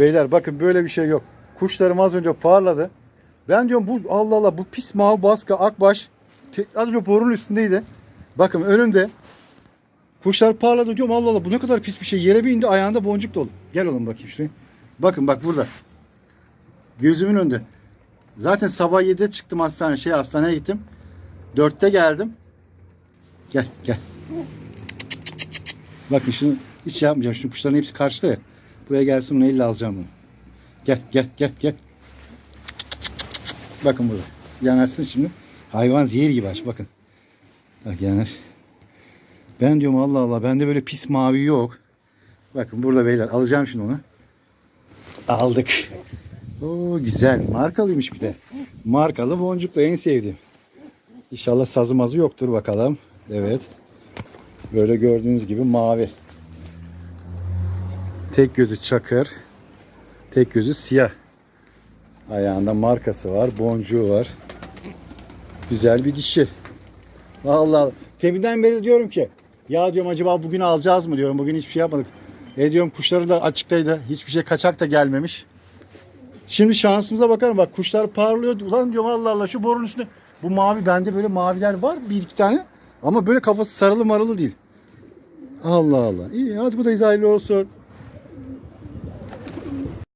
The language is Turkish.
Beyler bakın böyle bir şey yok. Kuşlarım az önce parladı. Ben diyorum bu Allah Allah bu pis mavi baska akbaş az önce borunun üstündeydi. Bakın önümde. Kuşlar parladı diyorum Allah Allah bu ne kadar pis bir şey. Yere bir indi ayağında boncuk dolu. Gel oğlum bakayım şuraya. Bakın bak burada. Gözümün önünde. Zaten sabah 7'de çıktım hastane şey hastaneye gittim. 4'te geldim. Gel gel. Bakın şunu hiç şey yapmayacağım. Şu kuşların hepsi karşıda ya. Buraya gelsin bunu elle alacağım bunu. Gel gel gel gel. Bakın burada. Yanarsın şimdi. Hayvan zehir gibi aç bakın. Bak yanar. Ben diyorum Allah Allah bende böyle pis mavi yok. Bakın burada beyler alacağım şimdi onu. Aldık. Oo güzel. Markalıymış bir de. Markalı boncuk da en sevdiğim. İnşallah sazı mazı yoktur bakalım. Evet. Böyle gördüğünüz gibi mavi. Tek gözü çakır. Tek gözü siyah. Ayağında markası var. Boncuğu var. Güzel bir dişi. Allah Allah. Teminden beri diyorum ki ya diyorum acaba bugün alacağız mı diyorum. Bugün hiçbir şey yapmadık. E diyorum kuşları da açıktaydı. Hiçbir şey kaçak da gelmemiş. Şimdi şansımıza bakalım. Bak kuşlar parlıyor. Ulan diyorum Allah Allah şu borun üstünde. Bu mavi bende böyle maviler var. Bir iki tane. Ama böyle kafası sarılı marılı değil. Allah Allah. İyi hadi bu da izahlı olsun.